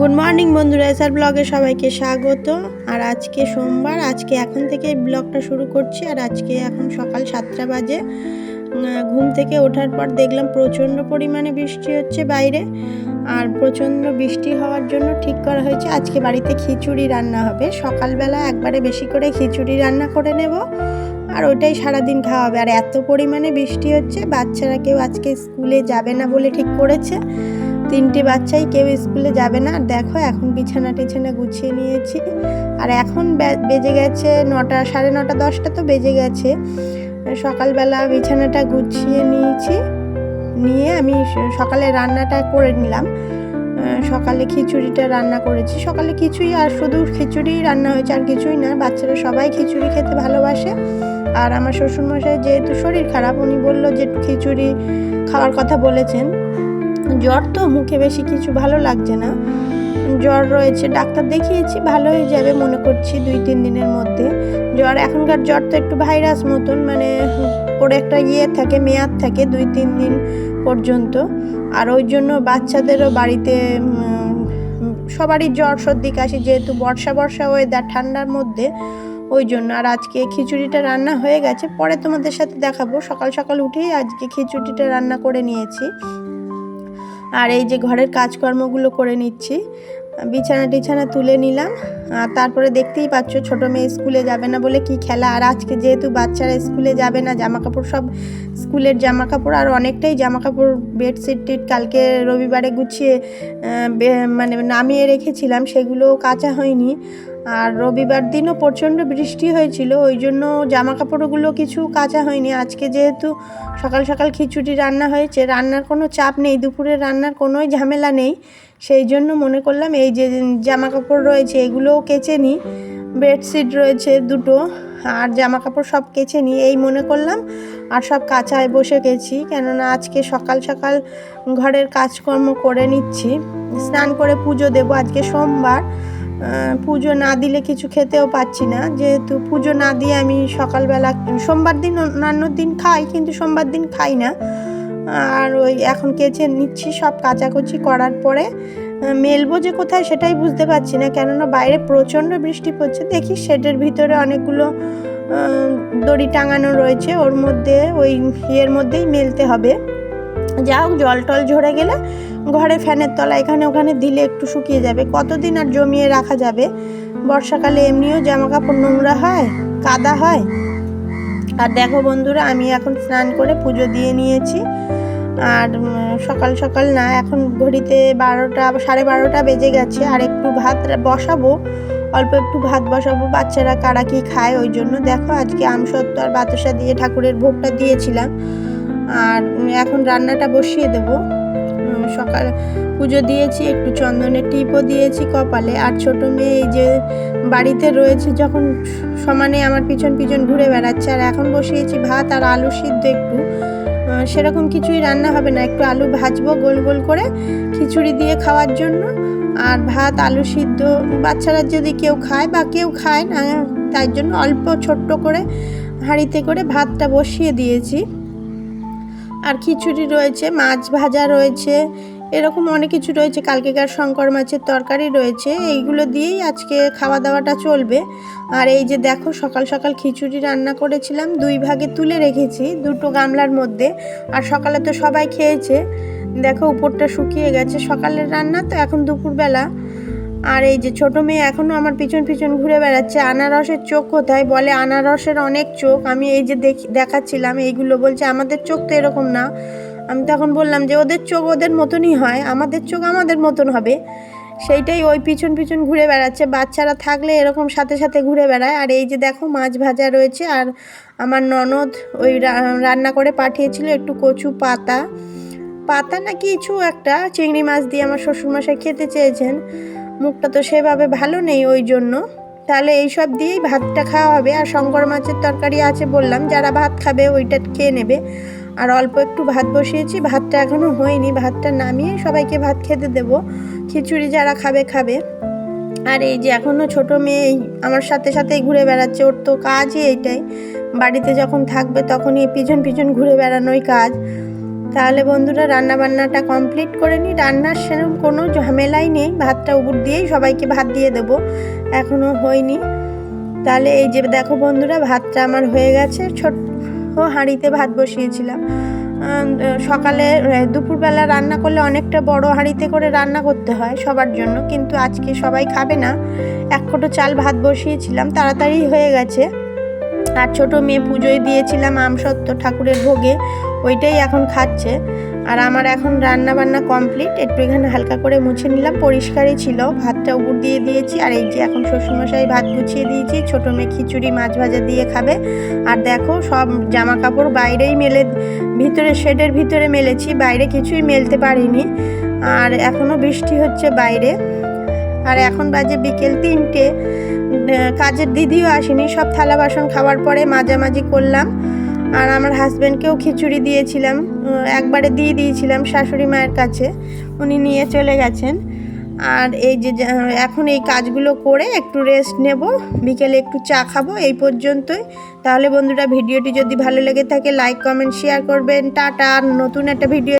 Good morning বন্ধুরা SR ব্লগে সবাইকে স্বাগত। আর আজকে সোমবার, আজকে এখন থেকে ব্লগটা শুরু করছি। আর আজকে এখন সকাল সাতটা বাজে। ঘুম থেকে ওঠার পর দেখলাম প্রচণ্ড পরিমাণে বৃষ্টি হচ্ছে বাইরে। আর প্রচণ্ড বৃষ্টি হওয়ার জন্য ঠিক করা হয়েছে, আজকে বাড়িতে খিচুড়ি রান্না হবে। সকালবেলা একবারে বেশি করে খিচুড়ি রান্না করে নেব। আর ওইটাই সারাদিন খাওয়া হবে আর এত পরিমাণে বৃষ্টি হচ্ছে, বাচ্চারা কেউ আজকে স্কুলে যাবে না বলে ঠিক করেছে। তিনটে বাচ্চাই কেউ স্কুলে যাবে না। দেখো, এখন বিছানা টিছানা গুছিয়ে নিয়েছি। আর এখন বেজে গেছে নটা, সাড়ে নটা, দশটা তো বেজে গেছে। সকালবেলা বিছানাটা গুছিয়ে নিয়েছি। নিয়ে আমি সকালে রান্নাটা করে নিলাম। সকালে খিচুড়িটা রান্না করেছি। সকালে কিছুই আর শুধু খিচুড়ি রান্না হয়েছে আর কিছুই না। বাচ্চারা সবাই খিচুড়ি খেতে ভালোবাসে। আর আমার শ্বশুরমশাই যেহেতু শরীর খারাপ, উনি বলল যে খিচুড়ি খাওয়ার কথা বলেছেন। জ্বর তো, মুখে বেশি কিছু ভালো লাগছে না। জ্বর রয়েছে, ডাক্তার দেখিয়েছি ভালো হয়ে যাবে মনে করছি দুই, তিন দিনের মধ্যে। জ্বর, এখনকার জ্বর তো একটু ভাইরাস মতন মানে ওর একটা ইয়ে থাকে, মেয়াদ থাকে দুই, তিন দিন পর্যন্ত। আর ওই জন্য বাচ্চাদেরও বাড়িতে সবারই জ্বর সর্দি কাশি, যেহেতু বর্ষা বর্ষা ওয়েদার ঠান্ডার মধ্যে, ওই জন্য। আর আজকে খিচুড়িটা রান্না হয়ে গেছে, পরে তোমাদের সাথে দেখাবো। সকাল সকাল উঠেই আজকে খিচুড়িটা রান্না করে নিয়েছি। আর এই যে ঘরের কাজকর্মগুলো করে নিচ্ছি। বিছানা টিছানা তুলে নিলাম। আর তারপরে দেখতেই পাচ্ছ ছোট মেয়ে স্কুলে যাবে না বলে কি খেলা। আর আজকে যেহেতু বাচ্চারা স্কুলে যাবে না জামা কাপড় সব স্কুলের জামা কাপড় আর অনেকটাই জামা কাপড় বেডশিট টিট কালকে রবিবারে গুছিয়ে মানে নামিয়ে রেখেছিলাম সেগুলো কাঁচা হয়নি। আর রবিবার দিনও প্রচণ্ড বৃষ্টি হয়েছিল, ওই জন্য জামা কাপড়গুলো কিছু কাঁচা হয়নি। আজকে যেহেতু সকাল সকাল খিচুড়ি রান্না হয়েছে, রান্নার কোনো চাপ নেই, দুপুরে রান্নার কোনো ঝামেলা নেই। সেই জন্য মনে করলাম এই যে জামা কাপড় রয়েছে, এগুলোও কেচে নিই বেডশিট রয়েছে দুটো, আর জামা কাপড় সব কেচে নিই এই মনে করলাম আর সব কাঁচায় বসে গেছি, কেননা আজকে সকাল সকাল ঘরের কাজকর্ম করে নিচ্ছি। স্নান করে পুজো দেবো আজকে সোমবার। পুজো না দিলে কিছু খেতেও পাচ্ছি না। যেহেতু পুজো না দিয়ে আমি সকালবেলা, সোমবার দিন অন্যান্য দিন খাই, কিন্তু সোমবার দিন খাই না। আর ওই এখন কেচে নিচ্ছি সব কাচাকুচি করার পরে মেলবো যে কোথায় সেটাই বুঝতে পারছি না। কেননা বাইরে প্রচণ্ড বৃষ্টি পড়ছে। দেখি শেডের ভিতরে অনেকগুলো দড়ি টাঙানো রয়েছে। ওর মধ্যে, ওই ইয়ের মধ্যেই মেলতে হবে। যা হোক, জল টল ঝরে গেলে ঘরে ফ্যানের তলা, এখানে ওখানে দিলে একটু শুকিয়ে যাবে। কতদিন আর জমিয়ে রাখা যাবে? বর্ষাকালে এমনিও জামা কাপড় নোংরা হয়, কাদা হয়। আর দেখো বন্ধুরা, আমি এখন স্নান করে পুজো দিয়ে নিয়েছি। আর সকাল সকাল না, এখন ঘড়িতে বারোটা, সাড়ে বারোটা বেজে গেছে। আর একটু ভাত বসাবো, অল্প একটু ভাত বসাবো। বাচ্চারা কারা কি খায়, ওই জন্য দেখো, আজকে আমসত্ত্ব আর বাতাসা দিয়ে ঠাকুরের ভোগটা দিয়েছিলাম। আর এখন রান্নাটা বসিয়ে দেবো। সকাল পুজো দিয়েছি, একটু চন্দনের টিপও দিয়েছি কপালে। আর ছোট মেয়ে এই যে বাড়িতে রয়েছে, যখন সমানে আমার পিছন পিছন ঘুরে বেড়াচ্ছে, আর এখন বসিয়েছি ভাত আর আলু সিদ্ধ একটু সেরকম কিছুই রান্না হবে না। একটু আলু ভাজবো গোল গোল করে খিচুড়ি দিয়ে খাওয়ার জন্য। আর ভাত, আলু সিদ্ধ, বাচ্চারা যদি কেউ খায় বা কেউ খায় না, তাই জন্য অল্প ছোট্ট করে হাঁড়িতে করে ভাতটা বসিয়ে দিয়েছি। আর খিচুড়ি রয়েছে, মাছ ভাজা রয়েছে, এরকম অনেক কিছু রয়েছে। কালকেকার শঙ্কর মাছের তরকারি রয়েছে, এইগুলো দিয়েই আজকে খাওয়া দাওয়াটা চলবে। আর এই যে দেখো, সকাল সকাল খিচুড়ি রান্না করেছিলাম, দুই ভাগে তুলে রেখেছি, দুটো গামলার মধ্যে। আর সকালে তো সবাই খেয়েছে। দেখো, উপরটা শুকিয়ে গেছে। সকালের রান্না তো এখন দুপুরবেলা। আর এই যে ছোট মেয়ে এখনও আমার পিছন পিছন ঘুরে বেড়াচ্ছে। আনারসের চোখ কোথায়? বলে, আনারসের অনেক চোখ। আমি এই যে দেখি, দেখাচ্ছিলাম, এইগুলো বলছে, আমাদের চোখ তো এরকম না। আমি তখন বললাম যে, ওদের চোখ ওদের মতনই হয়। আমাদের চোখ আমাদের মতন হবে। সেইটাই ওই পিছন পিছন ঘুরে বেড়াচ্ছে। বাচ্চারা থাকলে এরকম সাথে সাথে ঘুরে বেড়ায়। আর এই যে দেখো, মাছ ভাজা রয়েছে। আর আমার ননদ ওই রান্না করে পাঠিয়েছিল একটু কচু পাতা। পাতা না, কিছু একটা। চিংড়ি মাছ দিয়ে আমার শ্বশুরমশাই খেতে চেয়েছেন। মুখটা তো সেভাবে ভালো নেই ওই জন্য। তাহলে এইসব দিয়েই ভাতটা খাওয়া হবে। আর শঙ্কর মাছের তরকারি আছে বললাম, যারা ভাত খাবে ওইটা খেয়ে নেবে। আর অল্প একটু ভাত বসিয়েছি, ভাতটা এখনও হয়নি। ভাতটা নামিয়ে সবাইকে ভাত খেতে দেব। খিচুড়ি যারা খাবে খাবে। আর এই যে এখনও ছোট মেয়ে আমার সাথে সাথেই ঘুরে বেড়াচ্ছে, ওর তো কাজই এইটাই। বাড়িতে যখন থাকবে তখনই পিছন পিছন ঘুরে বেড়ানোই কাজ। তাহলে বন্ধুরা রান্না বান্নাটা কমপ্লিট করে নিই। রান্নার সেরকম কোনো ঝামেলাই নেই। ভাতটা উপর দিয়েই সবাইকে ভাত দিয়ে দেবো। এখনও হয়নি। তাহলে এই যে দেখো বন্ধুরা, ভাতটা আমার হয়ে গেছে। ছোট হাঁড়িতে ভাত বসিয়েছিলাম। সকালে দুপুরবেলা রান্না করলে অনেকটা বড় হাঁড়িতে করে রান্না করতে হয় সবার জন্য। কিন্তু আজকে সবাই খাবে না। এক কোটো চাল ভাত বসিয়েছিলাম। তাড়াতাড়ি হয়ে গেছে। আর ছোট মেয়ে পুজোয় দিয়েছিলাম আমসত্ত্ব ঠাকুরের ভোগে। ওইটাই এখন খাচ্ছে। আর আমার এখন রান্না বান্না কমপ্লিট একটু এখানে হালকা করে মুছে নিলাম। পরিষ্কারই ছিল। ভাতটা উপর দিয়ে দিয়েছি। আর এই যে এখন শ্বশুরমশাই ভাত গুছিয়ে দিয়েছি। ছোটো মেয়ে খিচুড়ি, মাছ ভাজা দিয়ে খাবে। আর দেখো, সব জামা কাপড় বাইরেই মেলে, ভিতরে শেডের ভিতরে মেলেছি। বাইরে কিছুই মেলতে পারিনি। আর এখনও বৃষ্টি হচ্ছে বাইরে। আর এখন বাজে বিকেল তিনটে। কাজের দিদিও আসেনি। সব থালা বাসন খাওয়ার পরে মাঝামাঝি করলাম। আর আমার হাজব্যান্ডকেও খিচুড়ি দিয়েছিলাম। একবারে দিয়ে দিয়েছিলাম শাশুড়ি মায়ের কাছে। উনি নিয়ে চলে গেছেন। আর এই যে এখন এই কাজগুলো করে একটু রেস্ট নেব। বিকেলে একটু চা খাব, এই পর্যন্তই। তাহলে বন্ধুরা, ভিডিওটি যদি ভালো লেগে থাকে লাইক কমেন্ট শেয়ার করবেন। টাটা নতুন একটা ভিডিও